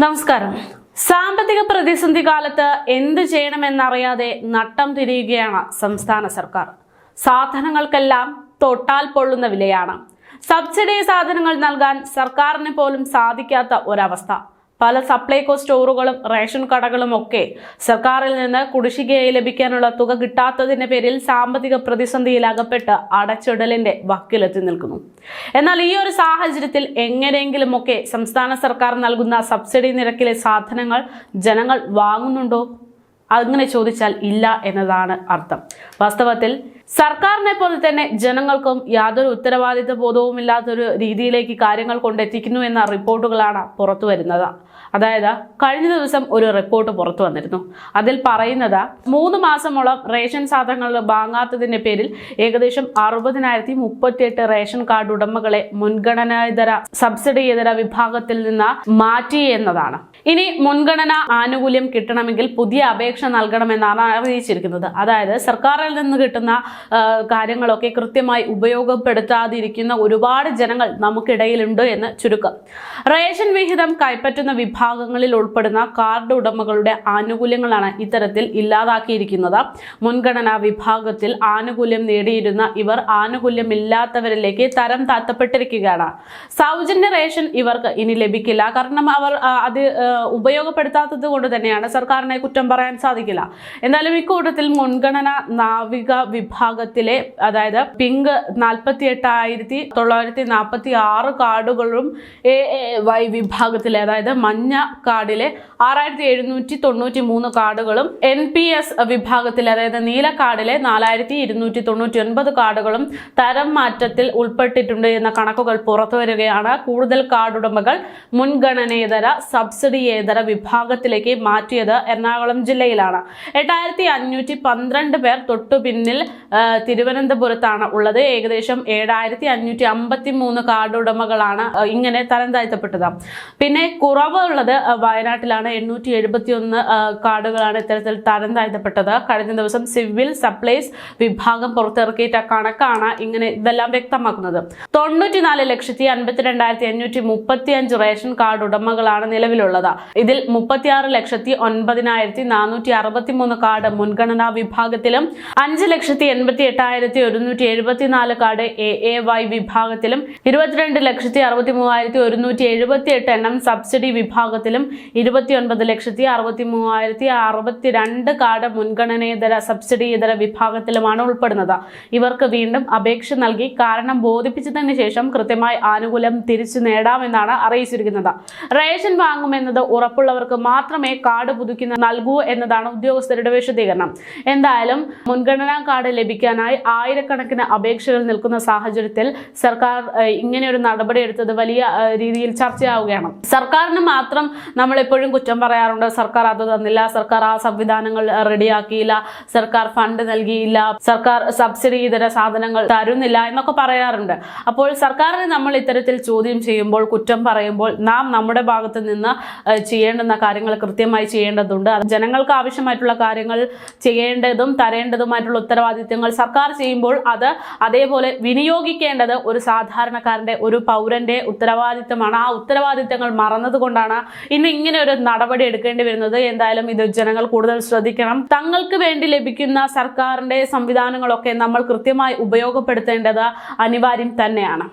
നമസ്കാരം. സാമ്പത്തിക പ്രതിസന്ധി കാലത്ത് എന്ത് ചെയ്യണമെന്നറിയാതെ നട്ടം തിരിയുകയാണ് സംസ്ഥാന സർക്കാർ. സാധനങ്ങൾക്കെല്ലാം തൊട്ടാൽ പൊള്ളുന്ന വിലയാണ്. സബ്സിഡി സാധനങ്ങൾ നൽകാൻ സർക്കാരിന് പോലും സാധിക്കാത്ത ഒരവസ്ഥ. പല സപ്ലൈകോ സ്റ്റോറുകളും റേഷൻ കടകളും ഒക്കെ സർക്കാരിൽ നിന്ന് കുടിശ്ശികയായി ലഭിക്കാനുള്ള തുക കിട്ടാത്തതിന്റെ പേരിൽ സാമ്പത്തിക പ്രതിസന്ധിയിൽ അകപ്പെട്ട് അടച്ചിടലിന്റെ വക്കിലെത്തി നിൽക്കുന്നു. എന്നാൽ ഈ ഒരു സാഹചര്യത്തിൽ എങ്ങനെയെങ്കിലുമൊക്കെ സംസ്ഥാന സർക്കാർ നൽകുന്ന സബ്സിഡി നിരക്കിലെ സാധനങ്ങൾ ജനങ്ങൾ വാങ്ങുന്നുണ്ടോ? അങ്ങനെ ചോദിച്ചാൽ ഇല്ല എന്നതാണ് അർത്ഥം. വാസ്തവത്തിൽ സർക്കാരിനെ പോലെ തന്നെ ജനങ്ങൾക്കും യാതൊരു ഉത്തരവാദിത്ത ബോധവുമില്ലാത്തൊരു രീതിയിലേക്ക് കാര്യങ്ങൾ കൊണ്ടെത്തിക്കുന്നു എന്ന റിപ്പോർട്ടുകളാണ് പുറത്തു വരുന്നത്. അതായത് കഴിഞ്ഞ ദിവസം ഒരു റിപ്പോർട്ട് പുറത്തു വന്നിരുന്നു. അതിൽ പറയുന്നത് മൂന്ന് മാസമോളം റേഷൻ സാധനങ്ങൾ വാങ്ങാത്തതിന്റെ പേരിൽ ഏകദേശം അറുപതിനായിരത്തി മുപ്പത്തിയെട്ട് റേഷൻ കാർഡ് ഉടമകളെ മുൻഗണനാതര സബ്സിഡിയേതര വിഭാഗത്തിൽ നിന്ന് മാറ്റി എന്നതാണ്. ഇനി മുൻഗണന ആനുകൂല്യം കിട്ടണമെങ്കിൽ പുതിയ അപേക്ഷ നൽകണമെന്നാണ് അറിയിച്ചിരിക്കുന്നത്. അതായത് സർക്കാരിൽ നിന്ന് കിട്ടുന്ന കാര്യങ്ങളൊക്കെ കൃത്യമായി ഉപയോഗപ്പെടുത്താതിരിക്കുന്ന ഒരുപാട് ജനങ്ങൾ നമുക്കിടയിലുണ്ട് എന്ന് ചുരുക്കം. റേഷൻ വിഹിതം കൈപ്പറ്റുന്ന വിഭാഗങ്ങളിൽ ഉൾപ്പെടുന്ന കാർഡ് ഉടമകളുടെ ആനുകൂല്യങ്ങളാണ് ഇത്തരത്തിൽ ഇല്ലാതാക്കിയിരിക്കുന്നത്. മുൻഗണനാ വിഭാഗത്തിൽ ആനുകൂല്യം നേടിയിരുന്ന ഇവർ ആനുകൂല്യമില്ലാത്തവരിലേക്ക് തരം താത്തപ്പെട്ടിരിക്കുകയാണ് സൗജന്യ റേഷൻ ഇവർക്ക് ഇനി ലഭിക്കില്ല. കാരണം അവർ അത് ഉപയോഗപ്പെടുത്താത്തത് കൊണ്ട് തന്നെയാണ് സർക്കാരിനെ കുറ്റം പറയാൻ സാധിക്കില്ല. എന്നാലും ഇക്കൂട്ടത്തിൽ മുൻഗണന നാവിക വിഭാഗത്തിലെ അതായത് പിങ്ക് നാൽപ്പത്തി എട്ടായിരത്തി തൊള്ളായിരത്തി നാൽപ്പത്തി ആറ് കാർഡുകളും എ എ വൈ വിഭാഗത്തിലെ അതായത് മഞ്ഞ കാർഡിലെ ആറായിരത്തി എഴുന്നൂറ്റി തൊണ്ണൂറ്റി മൂന്ന് കാർഡുകളും എൻ പി എസ് വിഭാഗത്തിലെ അതായത് നീല കാർഡിലെ നാലായിരത്തി ഇരുന്നൂറ്റി തൊണ്ണൂറ്റി ഒൻപത് കാർഡുകളും തരം മാറ്റത്തിൽ ഉൾപ്പെട്ടിട്ടുണ്ട് എന്ന കണക്കുകൾ പുറത്തു വരികയാണ്. കൂടുതൽ കാർഡ് ഉടമകൾ മുൻഗണനേതര സബ്സിഡിയേതര വിഭാഗത്തിലേക്ക് മാറ്റിയത് എറണാകുളം ജില്ലയിലാണ്. എട്ടായിരത്തി അഞ്ഞൂറ്റി പന്ത്രണ്ട് പേർ തൊട്ടു പിന്നിൽ ആ, തിരുവനന്തപുരത്താണ് ഉള്ളത്. ഏകദേശം ഏഴായിരത്തി അഞ്ഞൂറ്റി അമ്പത്തി മൂന്ന് കാർഡ് ഉടമകളാണ് ഇങ്ങനെ തരം താഴ്ത്തപ്പെട്ടത്. പിന്നെ കുറവ് ഉള്ളത് വയനാട്ടിലാണ്. എണ്ണൂറ്റി എഴുപത്തി ഒന്ന് കാർഡുകളാണ് ഇത്തരത്തിൽ തരം താഴ്ത്തപ്പെട്ടത്. കഴിഞ്ഞ ദിവസം സിവിൽ സപ്ലൈസ് വിഭാഗം പുറത്തിറക്കിയിട്ട കണക്കാണ് ഇങ്ങനെ ഇതെല്ലാം വ്യക്തമാക്കുന്നത്. തൊണ്ണൂറ്റിനാല് ലക്ഷത്തി അൻപത്തിരണ്ടായിരത്തി അഞ്ഞൂറ്റി മുപ്പത്തി അഞ്ച് റേഷൻ കാർഡ് ഉടമകളാണ് നിലവിലുള്ളത്. ഇതിൽ മുപ്പത്തിയാറ് ലക്ഷത്തി ഒൻപതിനായിരത്തി നാനൂറ്റി അറുപത്തി മൂന്ന് കാർഡ് മുൻഗണനാ വിഭാഗത്തിലും അഞ്ച് ലക്ഷത്തി എൺപത്തി എട്ടായിരത്തി ഒരുന്നൂറ്റി എഴുപത്തിനാല് കാർഡ് എ എ വൈ വിഭാഗത്തിലും ഇരുപത്തിരണ്ട് ലക്ഷത്തി അറുപത്തി മൂവായിരത്തി ഒരുന്നൂറ്റി എഴുപത്തി എട്ട് എണ്ണം സബ്സിഡി വിഭാഗത്തിലും ഇരുപത്തി ഒൻപത് ലക്ഷത്തി അറുപത്തി മൂവായിരത്തി അറുപത്തി രണ്ട് കാർഡ് മുൻഗണനേതര സബ്സിഡിയേതര വിഭാഗത്തിലുമാണ് ഉൾപ്പെടുന്നത്. ഇവർക്ക് വീണ്ടും അപേക്ഷ നൽകി കാരണം ബോധിപ്പിച്ചതിന് ശേഷം കൃത്യമായി ആനുകൂല്യം തിരിച്ചു നേടാമെന്നാണ് അറിയിച്ചിരിക്കുന്നത്. റേഷൻ വാങ്ങുമെന്നത് ഉറപ്പുള്ളവർക്ക് മാത്രമേ കാർഡ് പുതുക്കി നൽകൂ എന്നതാണ് ഉദ്യോഗസ്ഥരുടെ വിശദീകരണം. എന്തായാലും മുൻഗണനാ കാർഡ് ലഭിക്കാനായി ആയിരക്കണക്കിന് അപേക്ഷകൾ നിൽക്കുന്ന സാഹചര്യത്തിൽ സർക്കാർ ഇങ്ങനെ ഒരു നടപടി എടുത്തത് വലിയ രീതിയിൽ ചർച്ചയാവുകയാണ്. സർക്കാരിന് മാത്രം നമ്മൾ എപ്പോഴും കുറ്റം പറയാറുണ്ട്. സർക്കാർ അത് തന്നില്ല. സർക്കാർ ആ സംവിധാനങ്ങൾ റെഡിയാക്കിയില്ല. സർക്കാർ ഫണ്ട് നൽകിയില്ല. സർക്കാർ സബ്സിഡി ഇതര സാധനങ്ങൾ തരുന്നില്ല എന്നൊക്കെ പറയാറുണ്ട്. അപ്പോൾ സർക്കാരിനെ നമ്മൾ ഇത്തരത്തിൽ ചോദ്യം ചെയ്യുമ്പോൾ കുറ്റം പറയുമ്പോൾ നാം നമ്മുടെ ഭാഗത്ത് നിന്ന് ചെയ്യേണ്ടുന്ന കാര്യങ്ങൾ കൃത്യമായി ചെയ്യേണ്ടതുണ്ട്. ജനങ്ങൾക്ക് ആവശ്യമായിട്ടുള്ള കാര്യങ്ങൾ ചെയ്യേണ്ടതും തരേണ്ടതുമായിട്ടുള്ള ഉത്തരവാദിത്തങ്ങൾ സർക്കാർ ചെയ്യുമ്പോൾ അത് അതേപോലെ വിനിയോഗിക്കേണ്ടത് ഒരു സാധാരണക്കാരന്റെ ഒരു പൗരന്റെ ഉത്തരവാദിത്തമാണ് ആ ഉത്തരവാദിത്തങ്ങൾ മറന്നതുകൊണ്ടാണ് ഇന്ന് ഇങ്ങനെ ഒരു നടപടി എടുക്കേണ്ടി വരുന്നത്. എന്തായാലും ഇത് ജനങ്ങൾ കൂടുതൽ ശ്രദ്ധിക്കണം. തങ്ങൾക്ക് വേണ്ടി ലഭിക്കുന്ന സർക്കാരിന്റെ സംവിധാനങ്ങളൊക്കെ നമ്മൾ കൃത്യമായി ഉപയോഗപ്പെടുത്തേണ്ടത് അനിവാര്യം തന്നെയാണ്.